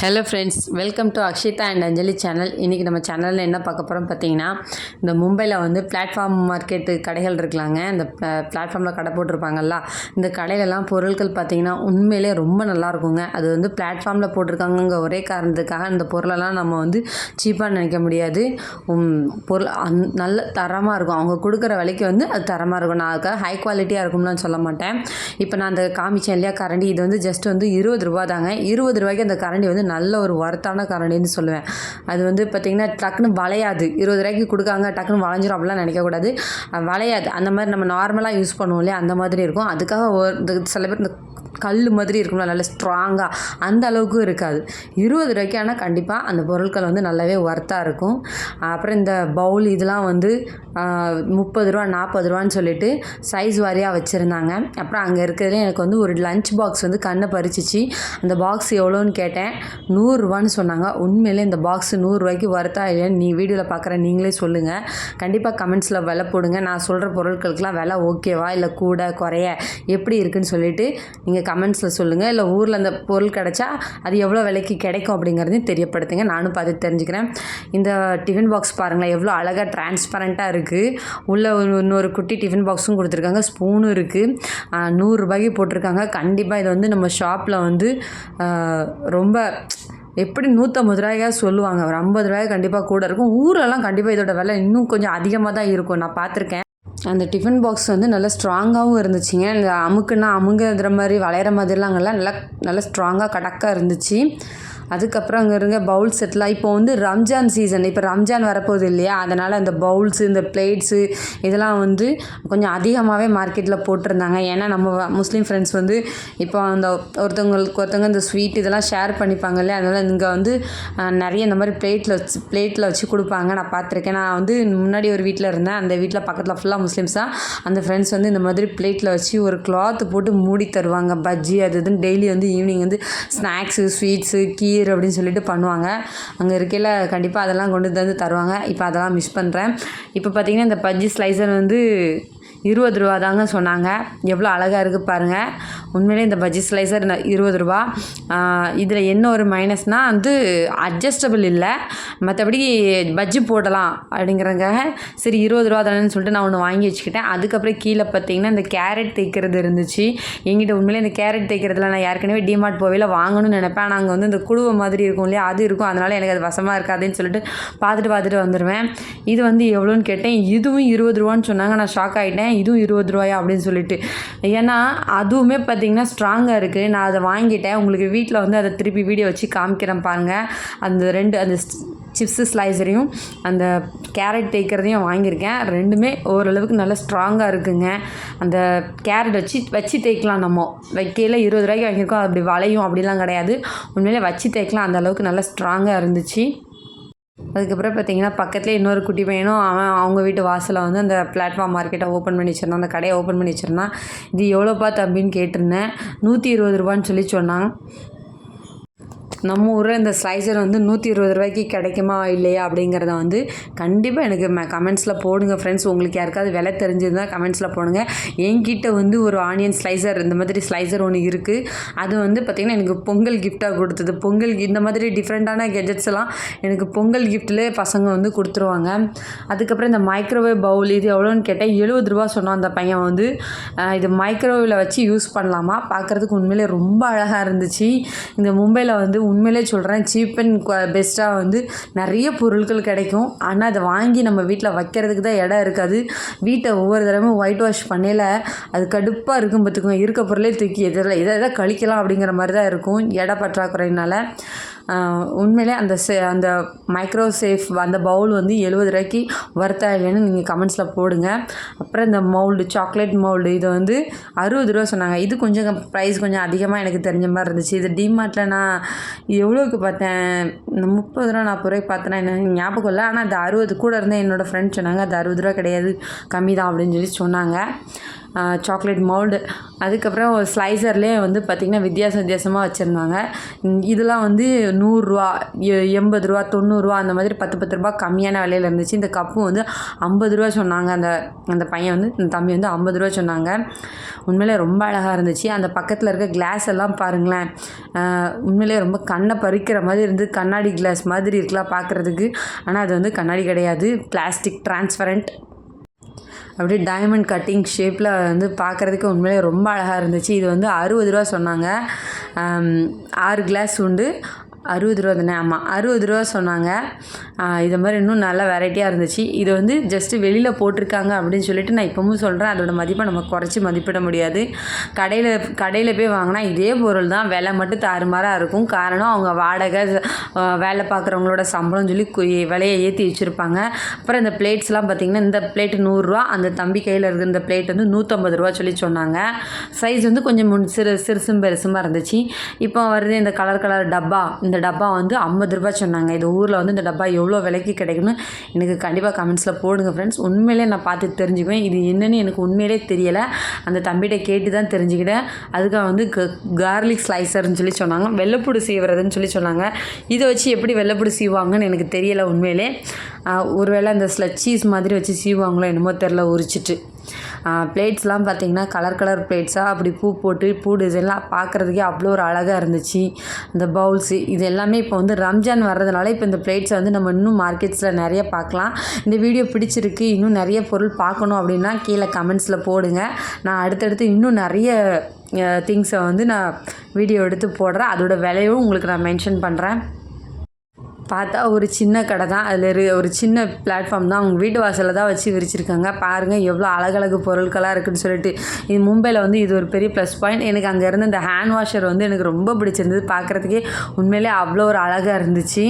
Hello friends welcome to Akshita and Anjali channel இன்றைக்கி நம்ம சேனலில் என்ன பார்க்க போகிறோம் பார்த்தீங்கன்னா இந்த மும்பையில் வந்து பிளாட்ஃபார்ம் மார்க்கெட்டு கடைகள் இருக்கலாங்க இந்த பிளாட்ஃபார்மில் கடை போட்டிருப்பாங்கல்ல இந்த கடையிலலாம் பொருட்கள் பார்த்தீங்கன்னா உண்மையிலே ரொம்ப நல்லா இருக்குங்க அது வந்து பிளாட்ஃபார்மில் போட்டிருக்காங்கங்க ஒரே காரணத்துக்காக அந்த பொருளெல்லாம் நம்ம வந்து சீப்பாக நினைக்க முடியாது. பொருள் அந் நல்ல தரமாக இருக்கும். அவங்க கொடுக்குற விலைக்கு வந்து அது தரமாக இருக்கும். நான் அதுக்காக ஹை குவாலிட்டியாக இருக்கும்லாம் சொல்ல மாட்டேன். இப்போ நான் அந்த காமிச்சேன் இல்லையா கரண்டி. இது வந்து ஜஸ்ட் வந்து இருபது ரூபா தாங்க. இருபது ரூபாய்க்கு அந்த கரண்டி வந்து நல்ல ஒரு ஒர்த்தான கரண்டின்னு சொல்லுவேன். அது வந்து பார்த்திங்கன்னா டக்குன்னு வளையாது. இருபது ரூபாய்க்கு கொடுக்காங்க டக்குன்னு வளைஞ்சிரும் அப்படிலாம் நினைக்கக்கூடாது. வளையாது. அந்த மாதிரி நம்ம நார்மலாக யூஸ் பண்ணுவோம் இல்லையா? அந்த மாதிரி இருக்கும். அதுக்காக ஒரு சில பேர் இந்த கல் மாதிரி இருக்கும்ல நல்ல ஸ்ட்ராங்காக அந்த அளவுக்கு இருக்காது. இருபது ரூபாய்க்கு ஆனால் கண்டிப்பாக அந்த பொருட்கள் வந்து நல்லாவே ஒர்த்தாக இருக்கும். அப்புறம் இந்த பவுல் இதெல்லாம் வந்து முப்பது ரூபா நாற்பது ரூபான்னு சொல்லிட்டு சைஸ் வாரியாக வச்சுருந்தாங்க. அப்புறம் அங்கே இருக்கிறதுல எனக்கு வந்து ஒரு லஞ்ச் பாக்ஸ் வந்து கண்ணை பறிச்சிச்சு. அந்த பாக்ஸ் எவ்வளோன்னு கேட்டேன். நூறுரூவான்னு சொன்னாங்க. உண்மையிலே இந்த பாக்ஸ் நூறுரூவாய்க்கு ஒர்த்தா இல்லையான்னு நீ வீடியோவில் பார்க்குற நீங்களே சொல்லுங்கள் கண்டிப்பாக கமெண்ட்ஸில் விலை போடுங்க. நான் சொல்கிற பொருட்களுக்கெல்லாம் விலை ஓகேவா இல்லை கூட குறைய? எப்படி இருக்குன்னு சொல்லிட்டு நீங்கள் கமெண்ட்ஸில் சொல்லுங்கள் இல்லை ஊரில் அந்த பொருள் கிடைச்சா அது எவ்வளோ விலைக்கு கிடைக்கும் அப்படிங்கிறதையும் தெரியப்படுத்துங்க. நானும் பார்த்து தெரிஞ்சுக்கிறேன். இந்த டிஃபன் பாக்ஸ் பாருங்களேன் எவ்வளோ அழகாக டிரான்ஸ்பரண்ட்டாக இருக்குது உள்ளே ஒரு இன்னொரு குட்டி டிஃபன் பாக்ஸும் கொடுத்துருக்காங்க. ஸ்பூனும் இருக்குது நூறுரூபாய்க்கு போட்டிருக்காங்க. கண்டிப்பாக இது வந்து நம்ம ஷாப்பில் வந்து ரொம்ப எப்படி நூற்றம்பது ரூபாய்க்கா சொல்லுவாங்க. ஒரு ஐம்பது ரூபாய் கண்டிப்பாக கூட இருக்கும். ஊரெல்லாம் கண்டிப்பாக இதோட விலை இன்னும் கொஞ்சம் அதிகமாக தான் இருக்கும். நான் பார்த்துருக்கேன். அந்த டிஃபன் பாக்ஸ் வந்து நல்லா ஸ்ட்ராங்காகவும் இருந்துச்சுங்க. இந்த அமுக்குன்னா அமுங்குற மாதிரி வளையிற மாதிரிலாம் அங்கெல்லாம் நல்லா நல்லா ஸ்ட்ராங்காக கடக்காக இருந்துச்சு. அதுக்கப்புறம் அங்கே இருங்க பவுல் செட்லாம் இப்போ வந்து ரம்ஜான் சீசன் இப்போ ரம்ஜான் வரப்போகுது இல்லையா? அதனால் அந்த பவுல்ஸு இந்த பிளேட்ஸு இதெல்லாம் வந்து கொஞ்சம் அதிகமாகவே மார்க்கெட்டில் போட்டிருந்தாங்க. ஏன்னா நம்ம முஸ்லீம் ஃப்ரெண்ட்ஸ் வந்து இப்போ அந்த ஒருத்தவங்களுக்கு ஒருத்தவங்க இந்த ஸ்வீட் இதெல்லாம் ஷேர் பண்ணிப்பாங்க இல்லையா? அதனால் இங்கே வந்து நிறைய இந்த மாதிரி பிளேட்டில் வச்சு பிளேட்டில் வச்சு கொடுப்பாங்க. நான் பார்த்துருக்கேன். நான் வந்து முன்னாடி ஒரு வீட்டில் இருந்தேன். அந்த வீட்டில் பக்கத்தில் ஃபுல்லாக முஸ்லீம்ஸ் தான். அந்த ஃப்ரெண்ட்ஸ் வந்து இந்த மாதிரி பிளேட்டில் வச்சு ஒரு கிளாத் போட்டு மூடி தருவாங்க. பஜ்ஜி அது இதுன்னு டெய்லி வந்து ஈவினிங் வந்து ஸ்நாக்ஸு ஸ்வீட்ஸு கீ கீர் அப்படின்னு சொல்லிட்டு பண்ணுவாங்க. அங்கே இருக்கையில் கண்டிப்பாக அதெல்லாம் கொண்டு வந்து தருவாங்க. இப்போ அதெல்லாம் மிஸ் பண்ணுறேன் இப்போ பார்த்தீங்கன்னா இந்த பஜ்ஜி ஸ்லைசர் வந்து இருபது ரூபா தாங்க சொன்னாங்க. எவ்வளோ அழகாக இருக்குது பாருங்கள் உண்மையிலே இந்த பஜ்ஜி ஸ்லைசர் இருபது ரூபா. இதில் என்ன ஒரு மைனஸ்னால் வந்து அட்ஜஸ்டபிள் இல்லை. மற்றபடி பஜ்ஜி போடலாம் அப்படிங்கிறதுக்காக சரி இருபது ரூபா தானேன்னு சொல்லிட்டு நான் ஒன்று வாங்கி வச்சுக்கிட்டேன். அதுக்கப்புறம் கீழே பார்த்தீங்கன்னா இந்த கேரட் தைக்கிறது இருந்துச்சு. எங்கிட்ட உண்மையிலே இந்த கேரட் தைக்கிறதுல நான் ஏற்கனவே டிமார்ட் போவையில் வாங்கணும்னு நினைப்பேன். நாங்கள் வந்து இந்த குழுவை மாதிரி இருக்கும் இல்லையா? அது இருக்கும். அதனால் எனக்கு அது வசமாக இருக்காதுன்னு சொல்லிட்டு பார்த்துட்டு பார்த்துட்டு வந்துடுவேன் இது வந்து எவ்வளோன்னு கேட்டேன். இதுவும் இருபது ரூபான்னு சொன்னாங்க. நான் ஷாக் ஆகிட்டேன் இதுவும் இருபது ரூபாயா அப்படின்னு சொல்லிட்டு. ஏன்னா அதுவுமே பார்த்தீங்கன்னா ஸ்ட்ராங்காக இருக்குது நான் அதை வாங்கிட்டேன். உங்களுக்கு வீட்டில் வந்து அதை திருப்பி வீடியோ வச்சு காமிக்கிறேன் பாருங்கள் அந்த ரெண்டு அந்த சிப்ஸு ஸ்லைசரையும் அந்த கேரட் தேய்க்கிறதையும் வாங்கியிருக்கேன். ரெண்டுமே ஓரளவுக்கு நல்லா ஸ்ட்ராங்காக இருக்குங்க. அந்த கேரட் வச்சு வச்சு தேய்க்கலாம் நம்ம. வைக்கையில் இருபது ரூபாய்க்கு வாங்கியிருக்கோம். அப்படி வளையும் அப்படிலாம் கிடையாது. உண்மையிலே வச்சு தேய்க்கலாம். அந்த அளவுக்கு நல்லா ஸ்ட்ராங்காக இருந்துச்சு. அதுக்கப்புறம் பார்த்தீங்கன்னா பக்கத்துலேயே இன்னொரு குட்டி பையனும் அவன் அவங்க வீட்டு வாசலில் வந்து அந்த பிளாட்ஃபார்ம் மார்க்கெட்டை ஓப்பன் பண்ணி வச்சிருந்தான். அந்த கடையை ஓப்பன் பண்ணி வச்சுருந்தான். இது எவ்வளோப்பா தம்பின்னு கேட்டிருந்தேன். நூற்றி இருபது ரூபான்னு சொல்லி சொன்னான் நம்ம ஊரில் இந்த ஸ்லைசர் வந்து நூற்றி இருபது ரூபாய்க்கு கிடைக்குமா இல்லையா அப்படிங்கிறத வந்து கண்டிப்பாக எனக்கு கமெண்ட்ஸில் போடுங்க ஃப்ரெண்ட்ஸ் உங்களுக்கு யாருக்காவது விலை தெரிஞ்சிருந்தால் கமெண்ட்ஸில் போடுங்க. என்கிட்ட வந்து ஒரு ஆனியன் ஸ்லைசர் இந்த மாதிரி ஸ்லைசர் ஒன்று இருக்குது அது வந்து பார்த்திங்கன்னா எனக்கு பொங்கல் கிஃப்டாக கொடுத்தது. பொங்கல் இந்த மாதிரி டிஃப்ரெண்ட்டான கெஜெட்ஸ் எல்லாம் எனக்கு பொங்கல் கிஃப்ட்லேயே பசங்க வந்து கொடுத்துருவாங்க. அதுக்கப்புறம் இந்த மைக்ரோவேவ் பவுல் இது எவ்வளோன்னு கேட்டால் எழுபது ரூபா சொன்னான் அந்த பையன் வந்து. இது மைக்ரோவேவில் வச்சு யூஸ் பண்ணலாமா? பார்க்குறதுக்கு உண்மையிலே ரொம்ப அழகாக இருந்துச்சு. இந்த மும்பையில் வந்து உண்மையிலே சொல்கிறேன் சீப் அண்ட் பெஸ்ட்டாக வந்து நிறைய பொருட்கள் கிடைக்கும். ஆனால் அதை வாங்கி நம்ம வீட்டில் வைக்கிறதுக்கு தான் இடம் இருக்காது. வீட்டை ஒவ்வொரு தடவையும் ஒயிட் வாஷ் பண்ணையில் அது கடுப்பாக இருக்கும் பார்த்துக்கோங்க இருக்க பொருளே தூக்கி எதில் எதை எதை கழிக்கலாம் அப்படிங்கிற மாதிரி தான் இருக்கும். இட பற்றாக்குறையினால. உண்மையிலே அந்த சே அந்த மைக்ரோ சேஃப் அந்த பவுல் வந்து எழுபது ரூபாய்க்கு ஒர்த்தா இல்லைன்னு நீங்கள் கமெண்ட்ஸில் போடுங்க. அப்புறம் இந்த மவுல்டு சாக்லேட் மவுல்டு இது வந்து அறுபது ரூபா சொன்னாங்க. இது கொஞ்சம் ப்ரைஸ் கொஞ்சம் அதிகமாக எனக்கு தெரிஞ்ச மாதிரி இருந்துச்சு. இது டிமார்ட்டில் நான் எவ்வளோக்கு பார்த்தேன்? இந்த முப்பது ரூபா நாற்பது ரூபாய்க்கு பார்த்தேன்னா என்ன ஞாபகம் இல்லை. ஆனால் அது அறுபது கூட இருந்தேன். என்னோடய ஃப்ரெண்ட் சொன்னாங்க அது அறுபது ரூபா கிடையாது கம்மி தான் அப்படின்னு சொல்லி சொன்னாங்க. சாக்லேட் மவுல்டு அதுக்கப்புறம் ஸ்லைசர்லேயே வந்து பார்த்திங்கன்னா வித்தியாச வித்தியாசமாக வச்சுருந்தாங்க. இதெல்லாம் வந்து நூறுரூவா எண்பது ரூபா தொண்ணூறுரூவா அந்த மாதிரி பத்து பத்து ரூபா கம்மியான விலையில் இருந்துச்சு. இந்த கப்பு வந்து ஐம்பது ரூபா சொன்னாங்க. அந்த அந்த பையன் வந்து இந்த தம்பி வந்து ஐம்பது ரூபா சொன்னாங்க. உண்மையிலே ரொம்ப அழகாக இருந்துச்சு. அந்த பக்கத்தில் இருக்க கிளாஸ் எல்லாம் பாருங்களேன். உண்மையிலே ரொம்ப கண்ணை பறிக்கிற மாதிரி இருந்து கண்ணாடி கிளாஸ் மாதிரி இருக்கலாம் பார்க்குறதுக்கு ஆனால் அது வந்து கண்ணாடி கிடையாது. பிளாஸ்டிக் டிரான்ஸ்பரண்ட் அப்படியே டைமண்ட் கட்டிங் ஷேப்பில் வந்து பார்க்குறதுக்கு உண்மையிலே ரொம்ப அழகாக இருந்துச்சு. இது வந்து அறுபது ரூபா சொன்னாங்க. ஆறு கிளாஸ் உண்டு. அறுபது ரூபா தானே? ஆமாம் அறுபது ரூபா சொன்னாங்க. இதை இது மாதிரி இன்னும் நல்ல வெரைட்டியாக இருந்துச்சு. இது வந்து ஜஸ்ட்டு வெளியில் போட்டிருக்காங்க அப்படின்னு சொல்லிட்டு நான் இப்போவும் சொல்கிறேன் அதோட மதிப்பை நம்ம குறைச்சி மதிப்பிட முடியாது. கடையில் கடையில் போய் வாங்கினா இதே பொருள் தான். விலை மட்டும் தாறுமாறாக இருக்கும். காரணம் அவங்க வாடகை வேலை பார்க்குறவங்களோட சம்பளம் சொல்லி விலையை ஏற்றி வச்சுருப்பாங்க. அப்புறம் இந்த பிளேட்ஸ்லாம் பார்த்திங்கன்னா இந்த பிளேட்டு நூறுரூவா அந்த தம்பி கையில் இருக்கிற இந்த பிளேட் வந்து நூற்றம்பது ரூபா சொல்லி சொன்னாங்க. சைஸ் வந்து கொஞ்சம் முன் சிறு சிறுசும் பெருசுமாக இருந்துச்சு. இப்போ வருது இந்த கலர் கலர் டப்பா. இந்த டப்பா வந்து ஐம்பது ரூபாய் சொன்னாங்க. இது ஊரில் வந்து இந்த டப்பா எவ்வளோ விலைக்கு கிடைக்கும்னு எனக்கு கண்டிப்பாக கமெண்ட்ஸில் போடுங்க ஃப்ரெண்ட்ஸ் உண்மையிலே நான் பார்த்து தெரிஞ்சுக்குவேன். இது என்னன்னு எனக்கு உண்மையிலே தெரியலை. அந்த தம்பிகிட்ட கேட்டு தான் தெரிஞ்சுக்கிட்டேன். அதுக்காக வந்து கார்லிக் ஸ்லைசர்னு சொல்லி சொன்னாங்க. வெள்ளைப்பூடு சீவுறதுன்னு சொல்லி சொன்னாங்க. இதை வச்சு எப்படி வெள்ளைப்பூடு சீவாங்கன்னு எனக்கு தெரியலை உண்மையிலே. ஒருவேளை அந்த ஸ்லட் சீஸ் மாதிரி வச்சு சீவாங்களோ என்னமோ தெரில உரிச்சிட்டு. பிளேட்ஸ்லாம் பார்த்தீங்கன்னா கலர் கலர் பிளேட்ஸாக அப்படி பூ போட்டு பூ டிசைன்லாம் பார்க்குறதுக்கே அவ்வளோ ஒரு அழகாக இருந்துச்சு. இந்த பவுல்ஸு இது எல்லாமே இப்போ வந்து ரம்ஜான் வர்றதுனால இப்போ இந்த பிளேட்ஸை வந்து நம்ம இன்னும் மார்க்கெட்ஸில் நிறைய பார்க்கலாம். இந்த வீடியோ பிடிச்சிருக்கு இன்னும் நிறைய பொருள் பார்க்கணும் அப்படின்னா கீழே கமெண்ட்ஸில் போடுங்க. நான் அடுத்தடுத்து இன்னும் நிறைய திங்ஸை வந்து நான் வீடியோ எடுத்து போடுறேன். அதோட விலையும் உங்களுக்கு நான் மென்ஷன் பண்ணுறேன் பார்த்தா ஒரு சின்ன கடை தான். அதில் இரு ஒரு சின்ன பிளாட்ஃபார்ம் தான். அவங்க வீட்டு வாசலில் தான் வச்சு விரிச்சிருக்காங்க. பாருங்கள் எவ்வளோ அழகழகு பொருட்களாக இருக்குன்னு சொல்லிட்டு. இது மும்பையில் வந்து இது ஒரு பெரிய ப்ளஸ் பாயிண்ட் எனக்கு அங்கேருந்து இந்த ஹேண்ட் வாஷர் வந்து எனக்கு ரொம்ப பிடிச்சிருந்தது. பார்க்குறதுக்கே உண்மையிலே அவ்வளோ ஒரு அழகாக இருந்துச்சு.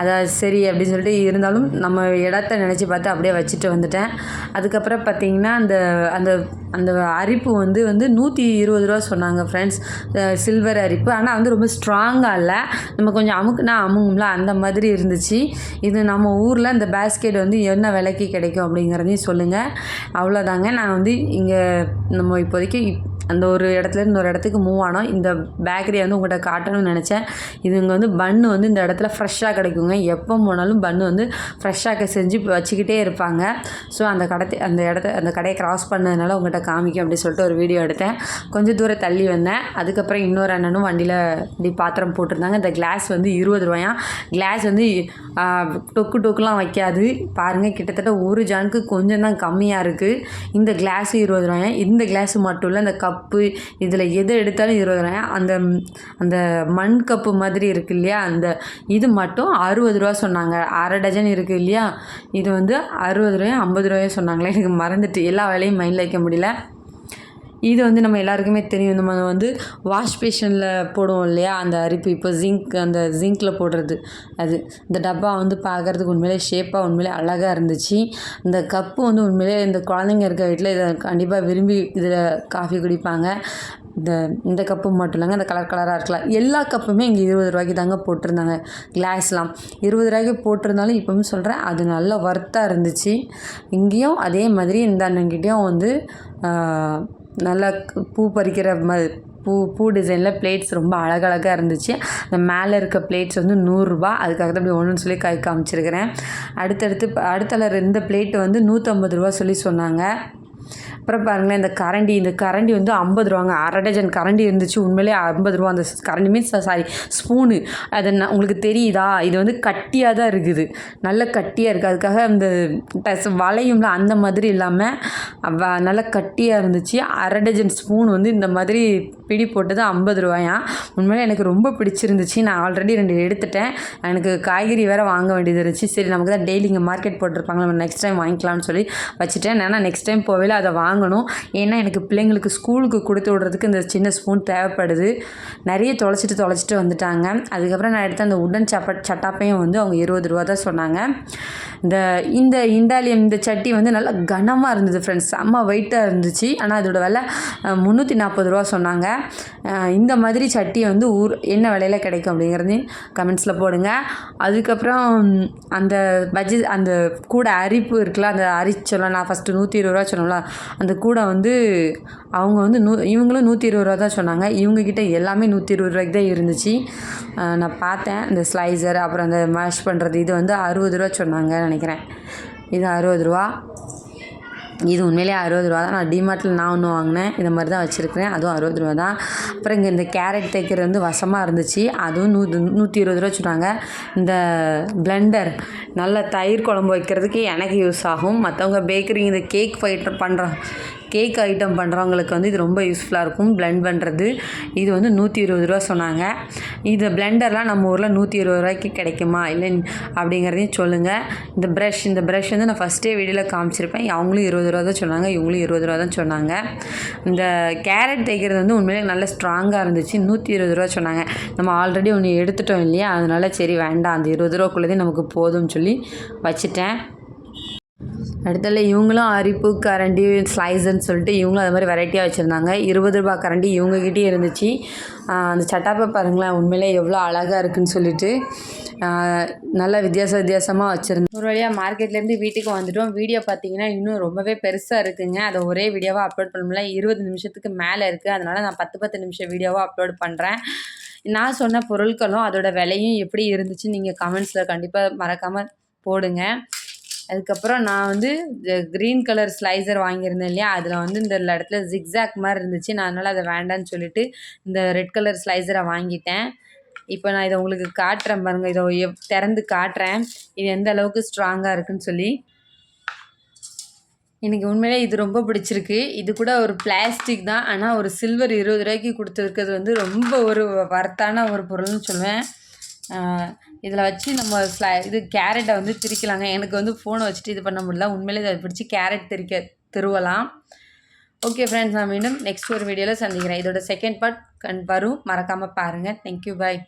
அதான் சரி அப்படின்னு சொல்லிட்டு இருந்தாலும் நம்ம இடத்த நினச்சி பார்த்து அப்படியே வச்சுட்டு வந்துட்டேன். அதுக்கப்புறம் பார்த்தீங்கன்னா அந்த அந்த அந்த அரிப்பு வந்து வந்து நூற்றி இருபது ரூபா சொன்னாங்க ஃப்ரெண்ட்ஸ் சில்வர் அரிப்பு. ஆனால் வந்து ரொம்ப ஸ்ட்ராங்காக இல்லை. நம்ம கொஞ்சம் அமுக்குனா அமுங்கும்ல அந்த மாதிரி மாதிரி இருந்துச்சு. இது நம்ம ஊரில் இந்த பேஸ்கெட் வந்து என்ன விலைக்கு கிடைக்கும் அப்படிங்கிறதையும் சொல்லுங்கள் அவ்வளோதாங்க நான் வந்து இங்கே நம்ம இப்போதைக்கு இப்- அந்த ஒரு இடத்துல இருந்து ஒரு இடத்துக்கு மூவ் ஆனால் இந்த பேக்கரியை வந்து உங்கள்கிட்ட காட்டணும்னு நினச்சேன். இது இங்கே வந்து பன்னு வந்து இந்த இடத்துல ஃப்ரெஷ்ஷாக கிடைக்குங்க. எப்போ போனாலும் பன்னு வந்து ஃப்ரெஷ்ஷாக செஞ்சு வச்சுக்கிட்டே இருப்பாங்க. ஸோ அந்த கடத்தை அந்த இடத்த அந்த கடையை கிராஸ் பண்ணதுனால உங்கள்கிட்ட காமிக்கும் அப்படின்னு சொல்லிட்டு ஒரு வீடியோ எடுத்தேன். கொஞ்சம் தூரம் தள்ளி வந்தேன். அதுக்கப்புறம் இன்னொரு அண்ணனும் வண்டியில் இப்படி பாத்திரம் போட்டிருந்தாங்க. இந்த கிளாஸ் வந்து இருபது ரூபாயா? கிளாஸ் வந்து டொக்கு டொக்குலாம் வைக்காது. பாருங்கள் கிட்டத்தட்ட ஒரு ஜானுக்கு கொஞ்சம் தான் கம்மியாக இருக்குது இந்த கிளாஸு இருபது ரூபாயா? இந்த கிளாஸ் மட்டும் இல்லை இந்த கப்பு இதில் எது எடுத்தாலும் இருபது ரூபாயாம் அந்த அந்த மண் கப்பு மாதிரி இருக்கு இல்லையா? அந்த இது மட்டும் அறுபது ரூபா சொன்னாங்க. அரை டஜன் இருக்குது இல்லையா? இது வந்து அறுபது ரூபாயும் ஐம்பது ரூபாயும் சொன்னாங்களே. எனக்கு மறந்துட்டு எல்லா வேலையும் மைண்டில் வைக்க முடியல. இது வந்து நம்ம எல்லாருக்குமே தெரியும். நம்ம வந்து வாஷ் பேஷனில் போடுவோம் இல்லையா? அந்த அரிப்பு. இப்போ ஜிங்க் அந்த ஜிங்க்கில் போடுறது. அது இந்த டப்பா வந்து பார்க்குறதுக்கு உண்மையிலே ஷேப்பாக உண்மையிலே அழகாக இருந்துச்சு. இந்த கப்பு வந்து உண்மையிலே இந்த குழந்தைங்க இருக்க வீட்டில் இதை கண்டிப்பாக விரும்பி இதில் காஃபி குடிப்பாங்க. இந்த இந்த கப்பு மட்டும் இல்லைங்க இந்த கலர் கலராக இருக்கலாம். எல்லா கப்புமே இங்கே இருபது ரூபாய்க்கு தாங்க போட்டிருந்தாங்க. கிளாஸ்லாம் இருபது ரூபாய்க்கு போட்டிருந்தாலும் இப்போவும் சொல்கிறேன் அது நல்ல ஒர்த்தாக இருந்துச்சு. இங்கேயும் அதே மாதிரி இந்த அண்ணன்கிட்டயும் வந்து நல்லா பூ பறிக்கிற மாதிரி பூ பூ டிசைனில் பிளேட்ஸ் ரொம்ப அழகழகாக இருந்துச்சு. அந்த மேலே இருக்க பிளேட்ஸ் வந்து நூறுரூபா. அதுக்காக தான் இப்படி ஒன்றுன்னு சொல்லி கை காமிச்சிருக்கிறேன். அடுத்தடுத்து அடுத்தல இந்த பிளேட்டு வந்து நூற்றம்பது ரூபா சொல்லி சொன்னாங்க. அப்புறம் பாருங்களேன் இந்த கரண்டி இந்த கரண்டி வந்து ஐம்பது ரூபாங்க. அரை டஜன் கரண்டி இருந்துச்சு. உண்மையிலே ஐம்பது ரூபா அந்த கரண்டி மீன்ஸ் சாரி ஸ்பூனு அது உங்களுக்கு தெரியுதா? இது வந்து கட்டியாக தான் இருக்குது. நல்ல கட்டியாக இருக்குது அதுக்காக அந்த டஸ் வளையும்ல அந்த மாதிரி இல்லாமல் நல்ல கட்டியாக இருந்துச்சு. அரை டஜன் ஸ்பூன் வந்து இந்த மாதிரி பிடி போட்டது ஐம்பது ரூபாயா? உண்மையிலே எனக்கு ரொம்ப பிடிச்சிருந்துச்சு. நான் ஆல்ரெடி ரெண்டு எடுத்துட்டேன். எனக்கு காய்கறி வேறு வாங்க வேண்டியது இருந்துச்சு. சரி நமக்கு தான் டெய்லி இங்கே மார்க்கெட் போட்டிருப்பாங்க. நம்ம நெக்ஸ்ட் டைம் வாங்கிக்கலாம்னு சொல்லி வச்சுட்டேன். ஏன்னா நெக்ஸ்ட் டைம் போவேல அதை வாங்க வாங்கணும். ஏன்னா எனக்கு பிள்ளைங்களுக்கு ஸ்கூலுக்கு கொடுத்து விட்றதுக்கு இந்த சின்ன ஸ்பூன் தேவைப்படுது. நிறைய தொலைச்சிட்டு தொலைச்சிட்டு வந்துட்டாங்க. அதுக்கப்புறம் நான் எடுத்த அந்த உடன் சப்ப சட்டாப்பையும் வந்து அவங்க இருபது ரூபா தான் சொன்னாங்க. இந்த இந்த இண்டாலியம் இந்த சட்டி வந்து நல்லா கனமாக இருந்தது ஃப்ரெண்ட்ஸ் செம்ம வெயிட்டாக இருந்துச்சு. ஆனால் அதோட விலை முந்நூற்றி நாற்பது ரூபா சொன்னாங்க. இந்த மாதிரி சட்டி வந்து ஊர் என்ன விலையில் கிடைக்கும் அப்படிங்கிறது கமெண்ட்ஸில் போடுங்க. அதுக்கப்புறம் அந்த பஜ்ஜி அந்த கூட அரிப்பு இருக்குல்ல அந்த அரிச்சொல்ல நான் ஃபஸ்ட்டு நூற்றி இருபது ரூபா சொன்னோம்ல அந்த கூடை வந்து அவங்க வந்து நூ இவங்களும் நூற்றி இருபது ரூபா தான் சொன்னாங்க. இவங்கக்கிட்ட எல்லாமே நூற்றி இருபது ரூபாய்க்கு தான் இருந்துச்சு. நான் பார்த்தேன். இந்த ஸ்லைசர் அப்புறம் அந்த மேஷ் பண்ணுறது இது வந்து அறுபது ரூபா சொன்னாங்க நினைக்கிறேன். இது அறுபது ரூபா இது உண்மையிலேயே அறுபது ரூபா தான். நான் டிமார்ட்டில் நான் ஒன்று வாங்கினேன். இந்த மாதிரி தான் வச்சுருக்கிறேன். அதுவும் அறுபது ரூபா தான். அப்புறம் இங்கே இந்த கேரட் தைக்கிறது வந்து வசமாக இருந்துச்சு. அதுவும் நூ நூற்றி இருபது ரூபா சொன்னாங்க. இந்த பிளெண்டர் நல்ல தயிர் குழம்பு வைக்கிறதுக்கு எனக்கு யூஸ் ஆகும். மற்றவங்க பேக்கரி இந்த கேக் ஃபைட் பண்ணுற கேக் ஐட்டம் பண்ணுறவங்களுக்கு வந்து இது ரொம்ப யூஸ்ஃபுல்லாக இருக்கும். பிளெண்ட் பண்ணுறது இது வந்து நூற்றி இருபது ரூபா சொன்னாங்க. இது பிளெண்டர்லாம் நம்ம ஊரில் நூற்றி இருபது ரூபாய்க்கு கிடைக்குமா? இல்லை அப்படிங்கிறதையும் சொல்லுங்கள் இந்த ப்ரஷ் இந்த ப்ரஷ் வந்து நான் ஃபஸ்ட்டே வீடியோவில் காமிச்சிருப்பேன். அவங்களும் இருபது ரூபா தான் சொன்னாங்க. இவங்களும் இருபது ரூபா தான் சொன்னாங்க. இந்த கேரட் தைக்கிறது வந்து உண்மையிலே நல்ல ஸ்ட்ராங்காக இருந்துச்சு. நூற்றி இருபது ரூபா சொன்னாங்க. நம்ம ஆல்ரெடி ஒன்று எடுத்துட்டோம் இல்லையா? அதனால சரி வேண்டாம். அந்த இருபது ரூபாக்குள்ளதே நமக்கு போதும்னு சொல்லி வச்சுட்டேன். அடுத்ததுல இவங்களும் அரிப்பு கரண்டி ஸ்லைஸுன்னு சொல்லிட்டு இவங்களும் அது மாதிரி வெரைட்டியாக வச்சுருந்தாங்க. இருபது ரூபா கரண்டி இவங்ககிட்டே இருந்துச்சு. அந்த சட்டாப்பை பாருங்களேன் உண்மையிலே எவ்வளோ அழகாக இருக்குன்னு சொல்லிட்டு நல்லா நல்ல வித்தியாச வித்தியாசமாக வச்சுருந்தேன் ஒரு வழியாக மார்க்கெட்லேருந்து வீட்டுக்கு வந்துட்டோம். வீடியோ பார்த்தீங்கன்னா இன்னும் ரொம்பவே பெருசாக இருக்குங்க. அதை ஒரே வீடியோவாக அப்லோட் பண்ண முடியல இருபது நிமிஷத்துக்கு மேலே இருக்குது அதனால் நான் பத்து பத்து நிமிஷம் வீடியோவாக அப்லோட் பண்ணுறேன் நான் சொன்ன பொருட்களும் அதோட விலையும் எப்படி இருந்துச்சு நீங்கள் கமெண்ட்ஸில் கண்டிப்பாக மறக்காமல் போடுங்க. அதுக்கப்புறம் நான் வந்து க்ரீன் கலர் ஸ்லைசர் வாங்கியிருந்தேன் இல்லையா? அதில் வந்து இந்த இடத்துல ஜிக்ஸாக் மாதிரி இருந்துச்சு. நான் அதனால் அதை வேண்டான்னு சொல்லிட்டு இந்த ரெட் கலர் ஸ்லைசரை வாங்கிட்டேன். இப்போ நான் இதை உங்களுக்கு காட்டுறேன் பாருங்கள் இதை எப் திறந்து காட்டுறேன். இது எந்த அளவுக்கு ஸ்ட்ராங்காக இருக்குன்னு சொல்லி. எனக்கு உண்மையிலே இது ரொம்ப பிடிச்சிருக்கு. இது கூட ஒரு பிளாஸ்டிக் தான். ஆனால் ஒரு சில்வர் இருபது ரூபாய்க்கு கொடுத்துருக்கிறது வந்து ரொம்ப ஒரு வர்த்தான ஒரு பொருள்னு சொல்லுவேன். இதில் வச்சு நம்ம ஸ்லை இது கேரட்டை வந்து திரிக்கலாங்க. எனக்கு வந்து ஃபோனை வச்சுட்டு இது பண்ண முடியல. உண்மையிலே இதை பிடிச்சி கேரட் திரிக்க திருவலாம். ஓகே ஃப்ரெண்ட்ஸ் நான் மீண்டும் நெக்ஸ்ட் ஒரு வீடியோவில் சந்திக்கிறேன். இதோட செகண்ட் பார்ட் கண் வரும். மறக்காமல் பாருங்கள் தேங்க்யூ பாய்